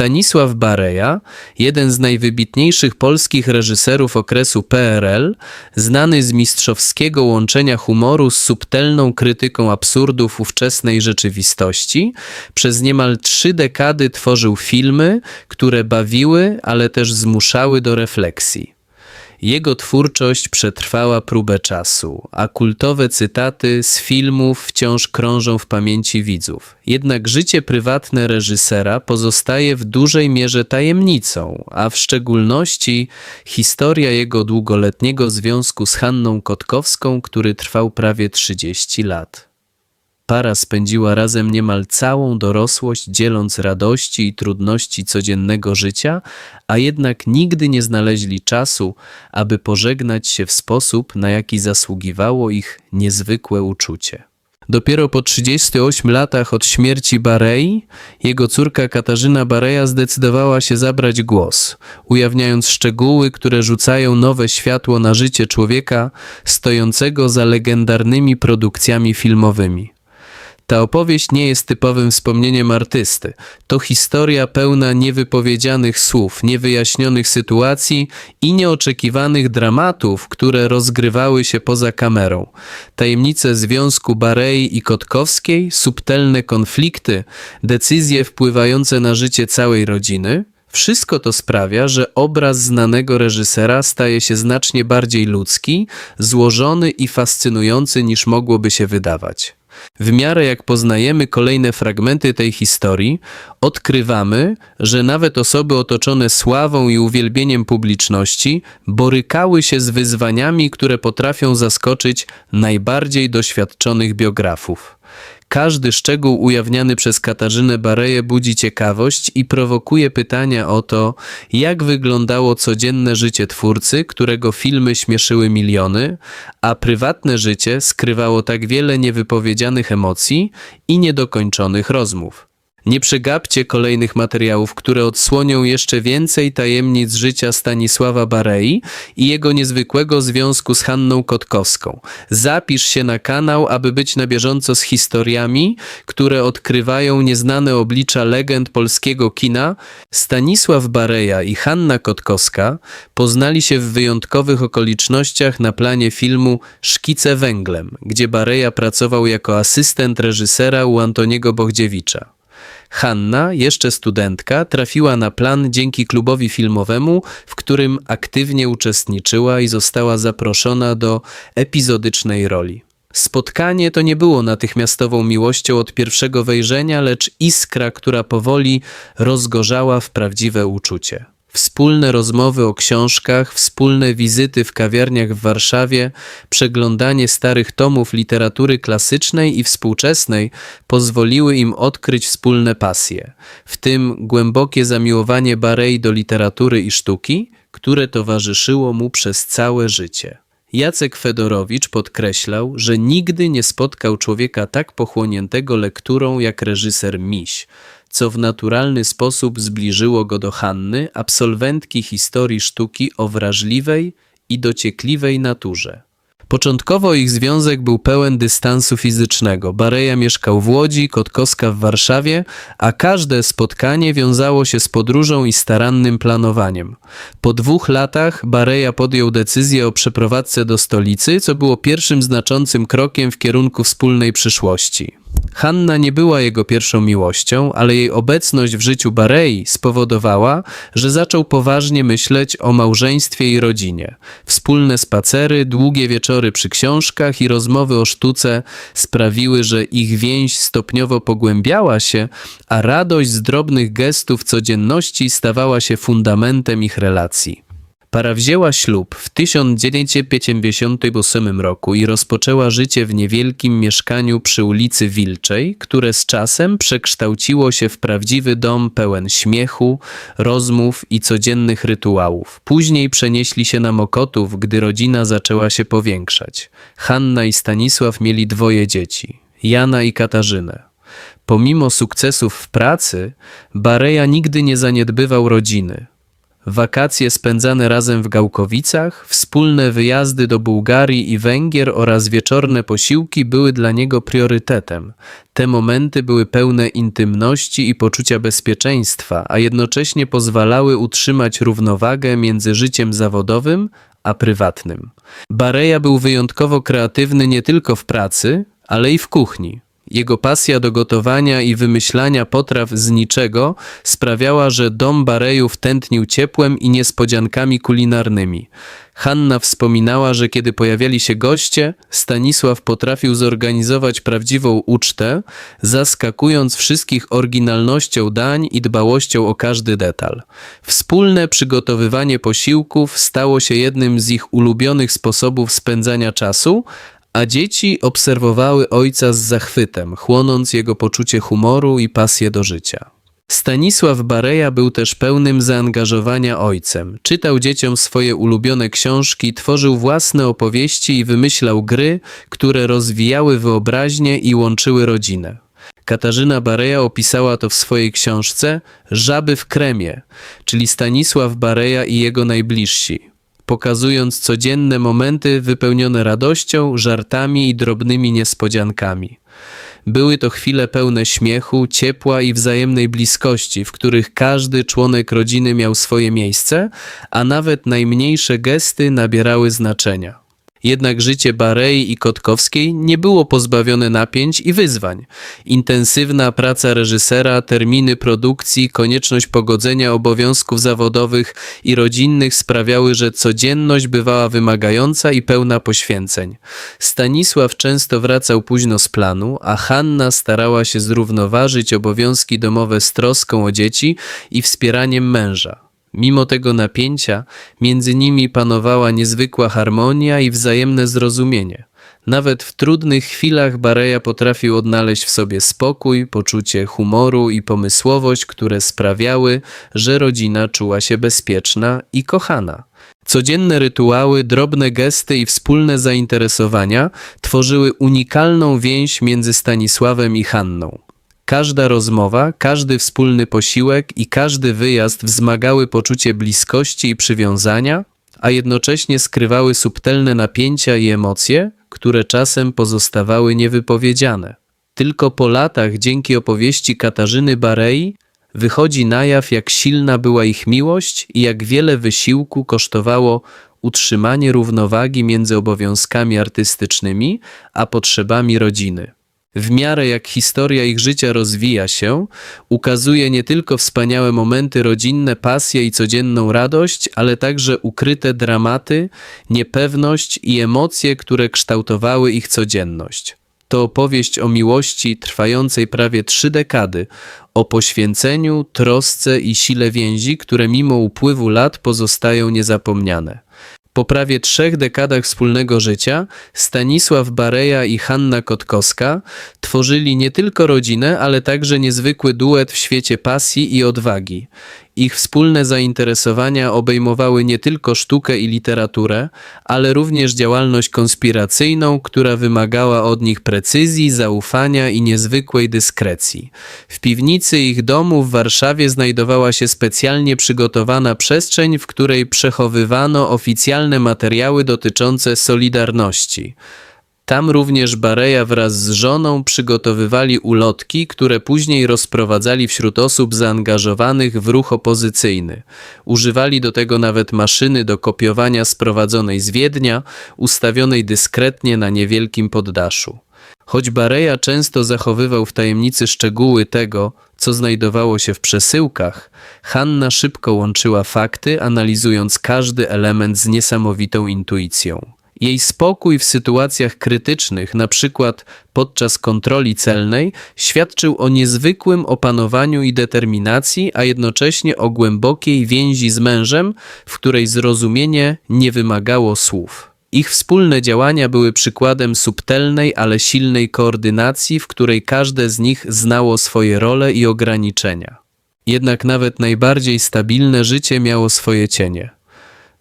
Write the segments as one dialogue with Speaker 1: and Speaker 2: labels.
Speaker 1: Stanisław Bareja, jeden z najwybitniejszych polskich reżyserów okresu PRL, znany z mistrzowskiego łączenia humoru z subtelną krytyką absurdów ówczesnej rzeczywistości, przez niemal trzy dekady tworzył filmy, które bawiły, ale też zmuszały do refleksji. Jego twórczość przetrwała próbę czasu, a kultowe cytaty z filmów wciąż krążą w pamięci widzów. Jednak życie prywatne reżysera pozostaje w dużej mierze tajemnicą, a w szczególności historia jego długoletniego związku z Hanną Kotkowską, który trwał prawie 30 lat. Para spędziła razem niemal całą dorosłość, dzieląc radości i trudności codziennego życia, a jednak nigdy nie znaleźli czasu, aby pożegnać się w sposób, na jaki zasługiwało ich niezwykłe uczucie. Dopiero po 38 latach od śmierci Barei, jego córka Katarzyna Bareja zdecydowała się zabrać głos, ujawniając szczegóły, które rzucają nowe światło na życie człowieka stojącego za legendarnymi produkcjami filmowymi. Ta opowieść nie jest typowym wspomnieniem artysty. To historia pełna niewypowiedzianych słów, niewyjaśnionych sytuacji i nieoczekiwanych dramatów, które rozgrywały się poza kamerą. Tajemnice związku Barei i Kotkowskiej, subtelne konflikty, decyzje wpływające na życie całej rodziny. Wszystko to sprawia, że obraz znanego reżysera staje się znacznie bardziej ludzki, złożony i fascynujący niż mogłoby się wydawać. W miarę jak poznajemy kolejne fragmenty tej historii, odkrywamy, że nawet osoby otoczone sławą i uwielbieniem publiczności borykały się z wyzwaniami, które potrafią zaskoczyć najbardziej doświadczonych biografów. Każdy szczegół ujawniany przez Katarzynę Bareję budzi ciekawość i prowokuje pytania o to, jak wyglądało codzienne życie twórcy, którego filmy śmieszyły miliony, a prywatne życie skrywało tak wiele niewypowiedzianych emocji i niedokończonych rozmów. Nie przegapcie kolejnych materiałów, które odsłonią jeszcze więcej tajemnic życia Stanisława Barei i jego niezwykłego związku z Hanną Kotkowską. Zapisz się na kanał, aby być na bieżąco z historiami, które odkrywają nieznane oblicza legend polskiego kina. Stanisław Bareja i Hanna Kotkowska poznali się w wyjątkowych okolicznościach na planie filmu Szkice węglem, gdzie Bareja pracował jako asystent reżysera u Antoniego Bochdziewicza. Hanna, jeszcze studentka, trafiła na plan dzięki klubowi filmowemu, w którym aktywnie uczestniczyła i została zaproszona do epizodycznej roli. Spotkanie to nie było natychmiastową miłością od pierwszego wejrzenia, lecz iskra, która powoli rozgorzała w prawdziwe uczucie. Wspólne rozmowy o książkach, wspólne wizyty w kawiarniach w Warszawie, przeglądanie starych tomów literatury klasycznej i współczesnej pozwoliły im odkryć wspólne pasje, w tym głębokie zamiłowanie Barei do literatury i sztuki, które towarzyszyło mu przez całe życie. Jacek Fedorowicz podkreślał, że nigdy nie spotkał człowieka tak pochłoniętego lekturą jak reżyser Miś, co w naturalny sposób zbliżyło go do Hanny, absolwentki historii sztuki o wrażliwej i dociekliwej naturze. Początkowo ich związek był pełen dystansu fizycznego. Bareja mieszkał w Łodzi, Kotkowska w Warszawie, a każde spotkanie wiązało się z podróżą i starannym planowaniem. Po dwóch latach Bareja podjął decyzję o przeprowadzce do stolicy, co było pierwszym znaczącym krokiem w kierunku wspólnej przyszłości. Hanna nie była jego pierwszą miłością, ale jej obecność w życiu Barei spowodowała, że zaczął poważnie myśleć o małżeństwie i rodzinie. Wspólne spacery, długie wieczory przy książkach i rozmowy o sztuce sprawiły, że ich więź stopniowo pogłębiała się, a radość z drobnych gestów codzienności stawała się fundamentem ich relacji. Para wzięła ślub w 1958 roku i rozpoczęła życie w niewielkim mieszkaniu przy ulicy Wilczej, które z czasem przekształciło się w prawdziwy dom pełen śmiechu, rozmów i codziennych rytuałów. Później przenieśli się na Mokotów, gdy rodzina zaczęła się powiększać. Hanna i Stanisław mieli dwoje dzieci, Jana i Katarzynę. Pomimo sukcesów w pracy, Bareja nigdy nie zaniedbywał rodziny. Wakacje spędzane razem w Gałkowicach, wspólne wyjazdy do Bułgarii i Węgier oraz wieczorne posiłki były dla niego priorytetem. Te momenty były pełne intymności i poczucia bezpieczeństwa, a jednocześnie pozwalały utrzymać równowagę między życiem zawodowym a prywatnym. Bareja był wyjątkowo kreatywny nie tylko w pracy, ale i w kuchni. Jego pasja do gotowania i wymyślania potraw z niczego sprawiała, że dom Barejów tętnił ciepłem i niespodziankami kulinarnymi. Hanna wspominała, że kiedy pojawiali się goście, Stanisław potrafił zorganizować prawdziwą ucztę, zaskakując wszystkich oryginalnością dań i dbałością o każdy detal. Wspólne przygotowywanie posiłków stało się jednym z ich ulubionych sposobów spędzania czasu, a dzieci obserwowały ojca z zachwytem, chłonąc jego poczucie humoru i pasję do życia. Stanisław Bareja był też pełnym zaangażowania ojcem. Czytał dzieciom swoje ulubione książki, tworzył własne opowieści i wymyślał gry, które rozwijały wyobraźnię i łączyły rodzinę. Katarzyna Bareja opisała to w swojej książce Żaby w kremie, czyli Stanisław Bareja i jego najbliżsi pokazując codzienne momenty wypełnione radością, żartami i drobnymi niespodziankami. Były to chwile pełne śmiechu, ciepła i wzajemnej bliskości, w których każdy członek rodziny miał swoje miejsce, a nawet najmniejsze gesty nabierały znaczenia. Jednak życie Barei i Kotkowskiej nie było pozbawione napięć i wyzwań. Intensywna praca reżysera, terminy produkcji, konieczność pogodzenia obowiązków zawodowych i rodzinnych sprawiały, że codzienność bywała wymagająca i pełna poświęceń. Stanisław często wracał późno z planu, a Hanna starała się zrównoważyć obowiązki domowe z troską o dzieci i wspieraniem męża. Mimo tego napięcia, między nimi panowała niezwykła harmonia i wzajemne zrozumienie. Nawet w trudnych chwilach Bareja potrafił odnaleźć w sobie spokój, poczucie humoru i pomysłowość, które sprawiały, że rodzina czuła się bezpieczna i kochana. Codzienne rytuały, drobne gesty i wspólne zainteresowania tworzyły unikalną więź między Stanisławem i Hanną. Każda rozmowa, każdy wspólny posiłek i każdy wyjazd wzmagały poczucie bliskości i przywiązania, a jednocześnie skrywały subtelne napięcia i emocje, które czasem pozostawały niewypowiedziane. Tylko po latach, dzięki opowieści Katarzyny Barei, wychodzi na jaw, jak silna była ich miłość i jak wiele wysiłku kosztowało utrzymanie równowagi między obowiązkami artystycznymi a potrzebami rodziny. W miarę jak historia ich życia rozwija się, ukazuje nie tylko wspaniałe momenty rodzinne, pasję i codzienną radość, ale także ukryte dramaty, niepewność i emocje, które kształtowały ich codzienność. To opowieść o miłości trwającej prawie trzy dekady, o poświęceniu, trosce i sile więzi, które mimo upływu lat pozostają niezapomniane. Po prawie trzech dekadach wspólnego życia Stanisław Bareja i Hanna Kotkowska tworzyli nie tylko rodzinę, ale także niezwykły duet w świecie pasji i odwagi. Ich wspólne zainteresowania obejmowały nie tylko sztukę i literaturę, ale również działalność konspiracyjną, która wymagała od nich precyzji, zaufania i niezwykłej dyskrecji. W piwnicy ich domu w Warszawie znajdowała się specjalnie przygotowana przestrzeń, w której przechowywano oficjalne materiały dotyczące Solidarności. Tam również Bareja wraz z żoną przygotowywali ulotki, które później rozprowadzali wśród osób zaangażowanych w ruch opozycyjny. Używali do tego nawet maszyny do kopiowania sprowadzonej z Wiednia, ustawionej dyskretnie na niewielkim poddaszu. Choć Bareja często zachowywał w tajemnicy szczegóły tego, co znajdowało się w przesyłkach, Hanna szybko łączyła fakty, analizując każdy element z niesamowitą intuicją. Jej spokój w sytuacjach krytycznych, na przykład podczas kontroli celnej, świadczył o niezwykłym opanowaniu i determinacji, a jednocześnie o głębokiej więzi z mężem, w której zrozumienie nie wymagało słów. Ich wspólne działania były przykładem subtelnej, ale silnej koordynacji, w której każde z nich znało swoje role i ograniczenia. Jednak nawet najbardziej stabilne życie miało swoje cienie.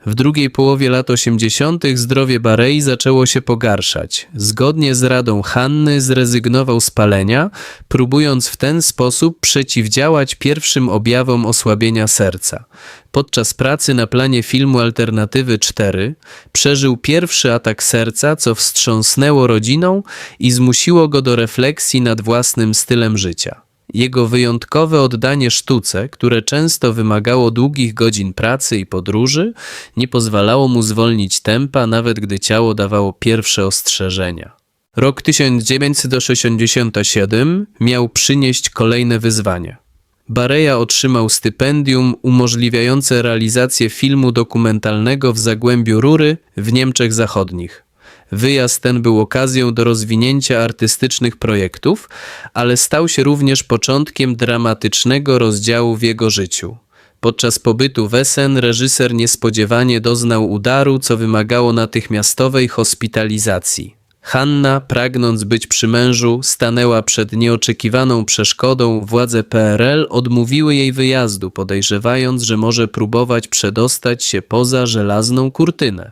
Speaker 1: W drugiej połowie lat 80. zdrowie Barei zaczęło się pogarszać. Zgodnie z radą Hanny zrezygnował z palenia, próbując w ten sposób przeciwdziałać pierwszym objawom osłabienia serca. Podczas pracy na planie filmu Alternatywy 4 przeżył pierwszy atak serca, co wstrząsnęło rodziną i zmusiło go do refleksji nad własnym stylem życia. Jego wyjątkowe oddanie sztuce, które często wymagało długich godzin pracy i podróży, nie pozwalało mu zwolnić tempa, nawet gdy ciało dawało pierwsze ostrzeżenia. Rok 1967 miał przynieść kolejne wyzwanie. Bareja otrzymał stypendium umożliwiające realizację filmu dokumentalnego w Zagłębiu Rury w Niemczech Zachodnich. Wyjazd ten był okazją do rozwinięcia artystycznych projektów, ale stał się również początkiem dramatycznego rozdziału w jego życiu. Podczas pobytu w Essen reżyser niespodziewanie doznał udaru, co wymagało natychmiastowej hospitalizacji. Hanna, pragnąc być przy mężu, stanęła przed nieoczekiwaną przeszkodą. Władze PRL odmówiły jej wyjazdu, podejrzewając, że może próbować przedostać się poza żelazną kurtynę.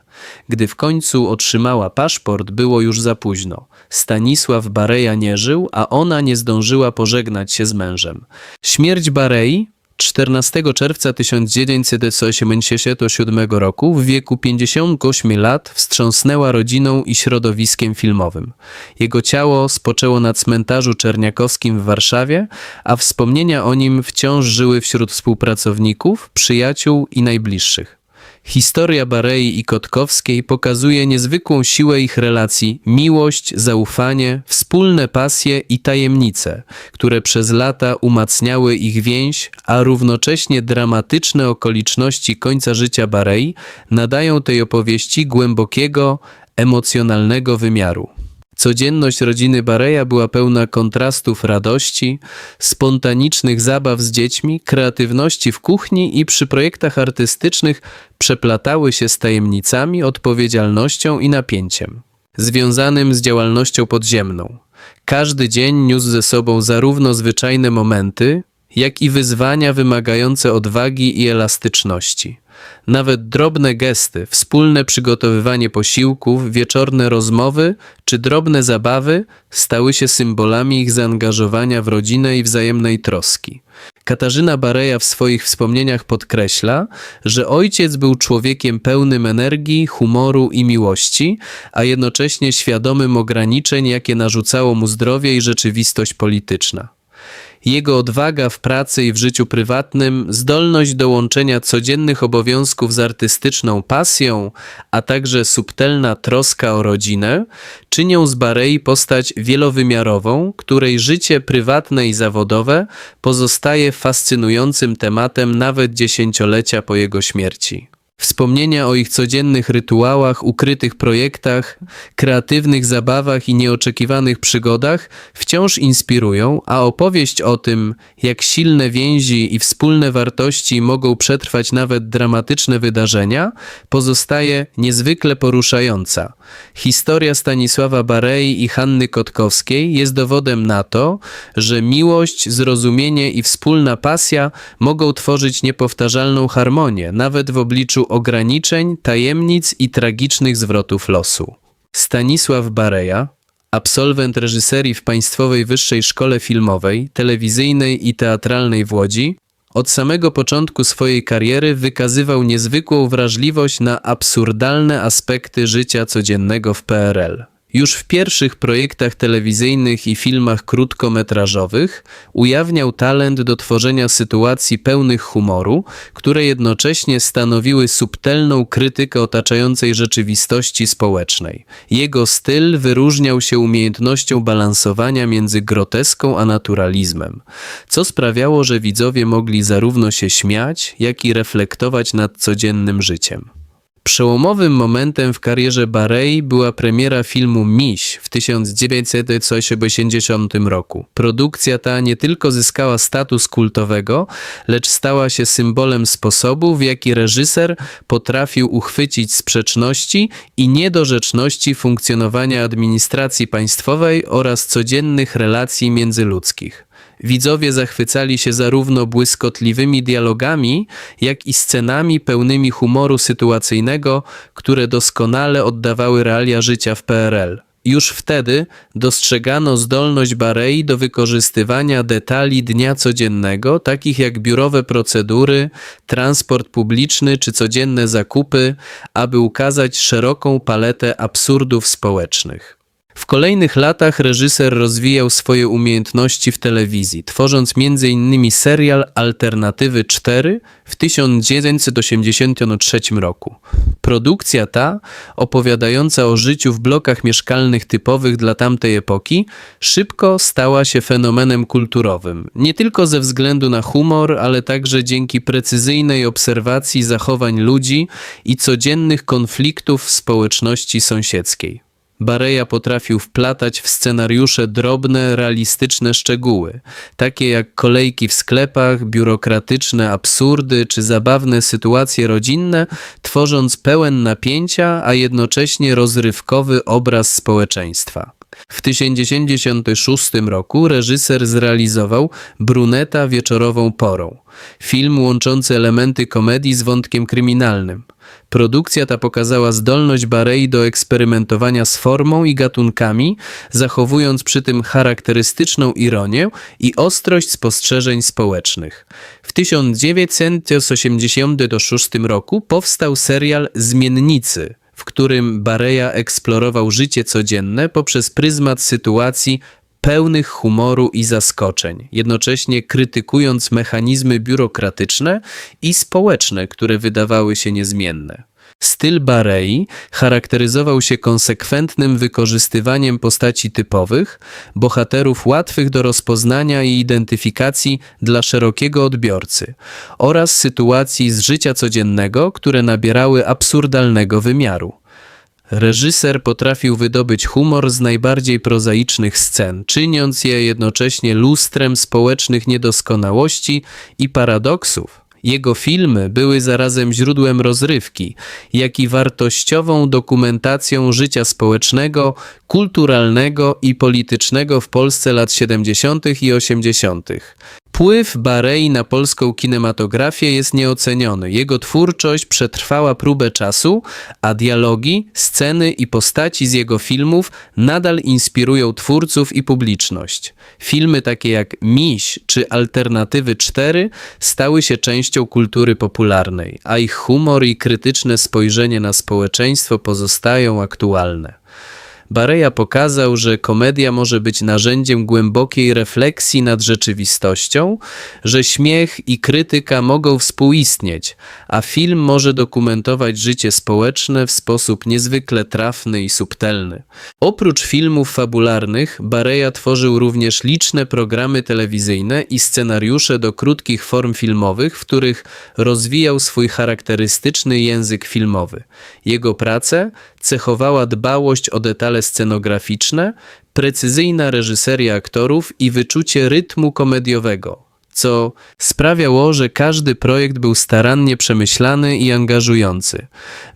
Speaker 1: Gdy w końcu otrzymała paszport, było już za późno. Stanisław Bareja nie żył, a ona nie zdążyła pożegnać się z mężem. Śmierć Barei 14 czerwca 1987 roku w wieku 58 lat wstrząsnęła rodziną i środowiskiem filmowym. Jego ciało spoczęło na cmentarzu czerniakowskim w Warszawie, a wspomnienia o nim wciąż żyły wśród współpracowników, przyjaciół i najbliższych. Historia Barei i Kotkowskiej pokazuje niezwykłą siłę ich relacji, miłość, zaufanie, wspólne pasje i tajemnice, które przez lata umacniały ich więź, a równocześnie dramatyczne okoliczności końca życia Barei nadają tej opowieści głębokiego, emocjonalnego wymiaru. Codzienność rodziny Bareja była pełna kontrastów radości, spontanicznych zabaw z dziećmi, kreatywności w kuchni i przy projektach artystycznych przeplatały się z tajemnicami, odpowiedzialnością i napięciem, związanym z działalnością podziemną. Każdy dzień niósł ze sobą zarówno zwyczajne momenty, jak i wyzwania wymagające odwagi i elastyczności. Nawet drobne gesty, wspólne przygotowywanie posiłków, wieczorne rozmowy czy drobne zabawy stały się symbolami ich zaangażowania w rodzinę i wzajemnej troski. Katarzyna Bareja w swoich wspomnieniach podkreśla, że ojciec był człowiekiem pełnym energii, humoru i miłości, a jednocześnie świadomym ograniczeń, jakie narzucało mu zdrowie i rzeczywistość polityczna. Jego odwaga w pracy i w życiu prywatnym, zdolność do łączenia codziennych obowiązków z artystyczną pasją, a także subtelna troska o rodzinę, czynią z Barei postać wielowymiarową, której życie prywatne i zawodowe pozostaje fascynującym tematem nawet dziesięciolecia po jego śmierci. Wspomnienia o ich codziennych rytuałach, ukrytych projektach, kreatywnych zabawach i nieoczekiwanych przygodach wciąż inspirują, a opowieść o tym, jak silne więzi i wspólne wartości mogą przetrwać nawet dramatyczne wydarzenia, pozostaje niezwykle poruszająca. Historia Stanisława Barei i Hanny Kotkowskiej jest dowodem na to, że miłość, zrozumienie i wspólna pasja mogą tworzyć niepowtarzalną harmonię, nawet w obliczu ograniczeń, tajemnic i tragicznych zwrotów losu. Stanisław Bareja, absolwent reżyserii w Państwowej Wyższej Szkole Filmowej, Telewizyjnej i Teatralnej w Łodzi, od samego początku swojej kariery wykazywał niezwykłą wrażliwość na absurdalne aspekty życia codziennego w PRL. Już w pierwszych projektach telewizyjnych i filmach krótkometrażowych ujawniał talent do tworzenia sytuacji pełnych humoru, które jednocześnie stanowiły subtelną krytykę otaczającej rzeczywistości społecznej. Jego styl wyróżniał się umiejętnością balansowania między groteską a naturalizmem, co sprawiało, że widzowie mogli zarówno się śmiać, jak i reflektować nad codziennym życiem. Przełomowym momentem w karierze Barei była premiera filmu Miś w 1980 roku. Produkcja ta nie tylko zyskała status kultowego, lecz stała się symbolem sposobu, w jaki reżyser potrafił uchwycić sprzeczności i niedorzeczności funkcjonowania administracji państwowej oraz codziennych relacji międzyludzkich. Widzowie zachwycali się zarówno błyskotliwymi dialogami, jak i scenami pełnymi humoru sytuacyjnego, które doskonale oddawały realia życia w PRL. Już wtedy dostrzegano zdolność Barei do wykorzystywania detali dnia codziennego, takich jak biurowe procedury, transport publiczny czy codzienne zakupy, aby ukazać szeroką paletę absurdów społecznych. W kolejnych latach reżyser rozwijał swoje umiejętności w telewizji, tworząc m.in. serial Alternatywy 4 w 1983 roku. Produkcja ta, opowiadająca o życiu w blokach mieszkalnych typowych dla tamtej epoki, szybko stała się fenomenem kulturowym. Nie tylko ze względu na humor, ale także dzięki precyzyjnej obserwacji zachowań ludzi i codziennych konfliktów w społeczności sąsiedzkiej. Bareja potrafił wplatać w scenariusze drobne, realistyczne szczegóły, takie jak kolejki w sklepach, biurokratyczne absurdy czy zabawne sytuacje rodzinne, tworząc pełen napięcia, a jednocześnie rozrywkowy obraz społeczeństwa. W 1996 roku reżyser zrealizował Bruneta wieczorową porą, film łączący elementy komedii z wątkiem kryminalnym. Produkcja ta pokazała zdolność Barei do eksperymentowania z formą i gatunkami, zachowując przy tym charakterystyczną ironię i ostrość spostrzeżeń społecznych. W 1986 roku powstał serial Zmiennicy, w którym Bareja eksplorował życie codzienne poprzez pryzmat sytuacji pełnych humoru i zaskoczeń, jednocześnie krytykując mechanizmy biurokratyczne i społeczne, które wydawały się niezmienne. Styl Barei charakteryzował się konsekwentnym wykorzystywaniem postaci typowych, bohaterów łatwych do rozpoznania i identyfikacji dla szerokiego odbiorcy oraz sytuacji z życia codziennego, które nabierały absurdalnego wymiaru. Reżyser potrafił wydobyć humor z najbardziej prozaicznych scen, czyniąc je jednocześnie lustrem społecznych niedoskonałości i paradoksów. Jego filmy były zarazem źródłem rozrywki, jak i wartościową dokumentacją życia społecznego, kulturalnego i politycznego w Polsce lat 70. i 80. Wpływ Barei na polską kinematografię jest nieoceniony. Jego twórczość przetrwała próbę czasu, a dialogi, sceny i postaci z jego filmów nadal inspirują twórców i publiczność. Filmy takie jak Miś czy Alternatywy 4 stały się częścią kultury popularnej, a ich humor i krytyczne spojrzenie na społeczeństwo pozostają aktualne. Bareja pokazał, że komedia może być narzędziem głębokiej refleksji nad rzeczywistością, że śmiech i krytyka mogą współistnieć, a film może dokumentować życie społeczne w sposób niezwykle trafny i subtelny. Oprócz filmów fabularnych, Bareja tworzył również liczne programy telewizyjne i scenariusze do krótkich form filmowych, w których rozwijał swój charakterystyczny język filmowy. Jego prace cechowała dbałość o detale scenograficzne, precyzyjna reżyseria aktorów i wyczucie rytmu komediowego co sprawiało, że każdy projekt był starannie przemyślany i angażujący.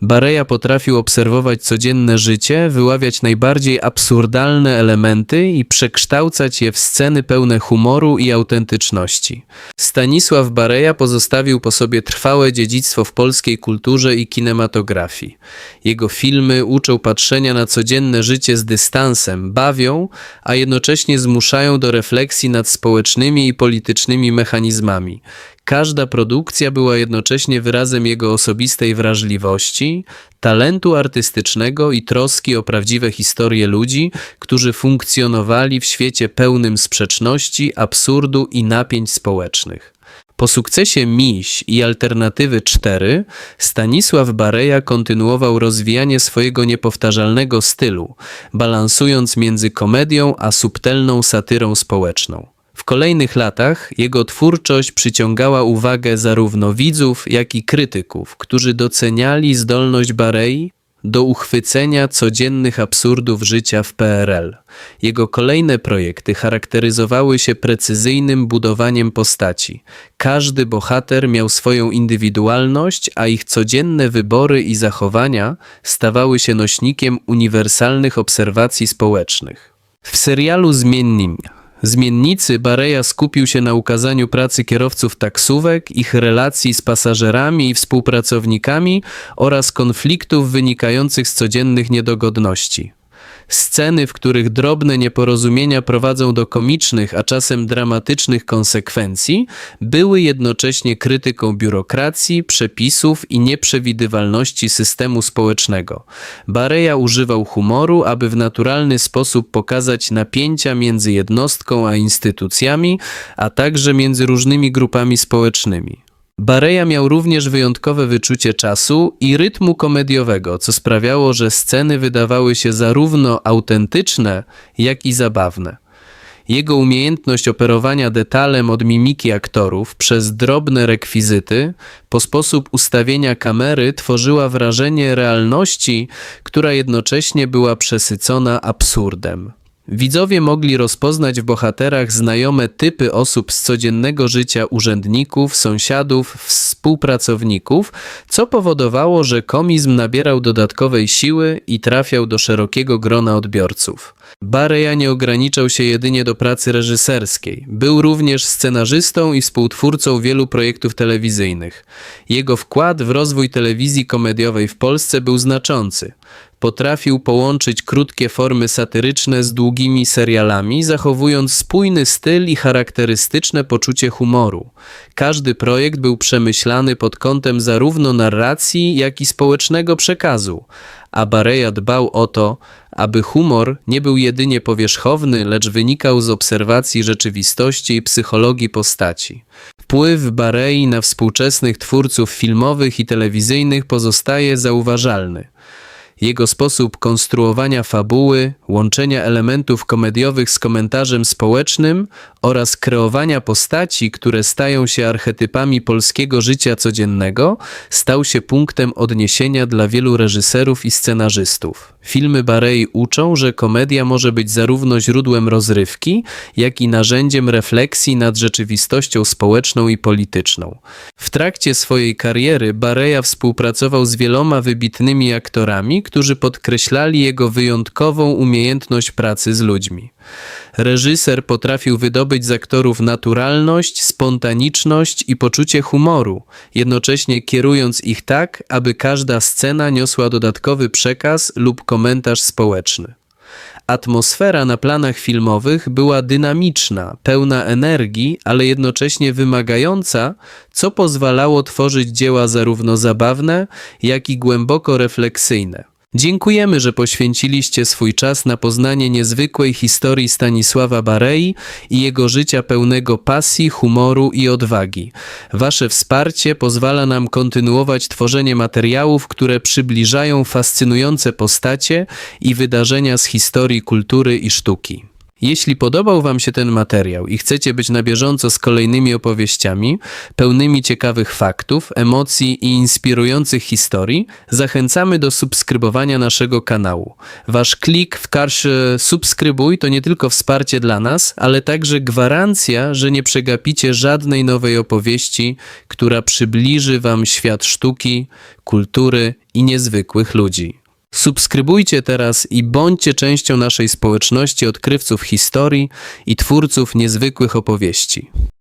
Speaker 1: Bareja potrafił obserwować codzienne życie, wyławiać najbardziej absurdalne elementy i przekształcać je w sceny pełne humoru i autentyczności. Stanisław Bareja pozostawił po sobie trwałe dziedzictwo w polskiej kulturze i kinematografii. Jego filmy uczą patrzenia na codzienne życie z dystansem, bawią, a jednocześnie zmuszają do refleksji nad społecznymi i politycznymi mechanizmami. Każda produkcja była jednocześnie wyrazem jego osobistej wrażliwości, talentu artystycznego i troski o prawdziwe historie ludzi, którzy funkcjonowali w świecie pełnym sprzeczności, absurdu i napięć społecznych. Po sukcesie Miś i Alternatywy 4 Stanisław Bareja kontynuował rozwijanie swojego niepowtarzalnego stylu, balansując między komedią a subtelną satyrą społeczną. W kolejnych latach jego twórczość przyciągała uwagę zarówno widzów, jak i krytyków, którzy doceniali zdolność Barei do uchwycenia codziennych absurdów życia w PRL. Jego kolejne projekty charakteryzowały się precyzyjnym budowaniem postaci. Każdy bohater miał swoją indywidualność, a ich codzienne wybory i zachowania stawały się nośnikiem uniwersalnych obserwacji społecznych. W serialu Zmiennim zmiennicy Bareja skupił się na ukazaniu pracy kierowców taksówek, ich relacji z pasażerami i współpracownikami oraz konfliktów wynikających z codziennych niedogodności. Sceny, w których drobne nieporozumienia prowadzą do komicznych, a czasem dramatycznych konsekwencji, były jednocześnie krytyką biurokracji, przepisów i nieprzewidywalności systemu społecznego. Bareja używał humoru, aby w naturalny sposób pokazać napięcia między jednostką a instytucjami, a także między różnymi grupami społecznymi. Bareja miał również wyjątkowe wyczucie czasu i rytmu komediowego, co sprawiało, że sceny wydawały się zarówno autentyczne, jak i zabawne. Jego umiejętność operowania detalem od mimiki aktorów przez drobne rekwizyty, po sposób ustawienia kamery tworzyła wrażenie realności, która jednocześnie była przesycona absurdem. Widzowie mogli rozpoznać w bohaterach znajome typy osób z codziennego życia urzędników, sąsiadów, współpracowników, co powodowało, że komizm nabierał dodatkowej siły i trafiał do szerokiego grona odbiorców. Bareja nie ograniczał się jedynie do pracy reżyserskiej. Był również scenarzystą i współtwórcą wielu projektów telewizyjnych. Jego wkład w rozwój telewizji komediowej w Polsce był znaczący. Potrafił połączyć krótkie formy satyryczne z długimi serialami, zachowując spójny styl i charakterystyczne poczucie humoru. Każdy projekt był przemyślany pod kątem zarówno narracji, jak i społecznego przekazu, a Bareja dbał o to, aby humor nie był jedynie powierzchowny, lecz wynikał z obserwacji rzeczywistości i psychologii postaci. Wpływ Barei na współczesnych twórców filmowych i telewizyjnych pozostaje zauważalny. Jego sposób konstruowania fabuły, łączenia elementów komediowych z komentarzem społecznym oraz kreowania postaci, które stają się archetypami polskiego życia codziennego, stał się punktem odniesienia dla wielu reżyserów i scenarzystów. Filmy Barei uczą, że komedia może być zarówno źródłem rozrywki, jak i narzędziem refleksji nad rzeczywistością społeczną i polityczną. W trakcie swojej kariery Bareja współpracował z wieloma wybitnymi aktorami, którzy podkreślali jego wyjątkową umiejętność pracy z ludźmi. Reżyser potrafił wydobyć z aktorów naturalność, spontaniczność i poczucie humoru, jednocześnie kierując ich tak, aby każda scena niosła dodatkowy przekaz lub komentarz społeczny. Atmosfera na planach filmowych była dynamiczna, pełna energii, ale jednocześnie wymagająca, co pozwalało tworzyć dzieła zarówno zabawne, jak i głęboko refleksyjne. Dziękujemy, że poświęciliście swój czas na poznanie niezwykłej historii Stanisława Barei i jego życia pełnego pasji, humoru i odwagi. Wasze wsparcie pozwala nam kontynuować tworzenie materiałów, które przybliżają fascynujące postacie i wydarzenia z historii kultury i sztuki. Jeśli podobał Wam się ten materiał i chcecie być na bieżąco z kolejnymi opowieściami, pełnymi ciekawych faktów, emocji i inspirujących historii, zachęcamy do subskrybowania naszego kanału. Wasz klik w karsze subskrybuj to nie tylko wsparcie dla nas, ale także gwarancja, że nie przegapicie żadnej nowej opowieści, która przybliży Wam świat sztuki, kultury i niezwykłych ludzi. Subskrybujcie teraz i bądźcie częścią naszej społeczności odkrywców historii i twórców niezwykłych opowieści.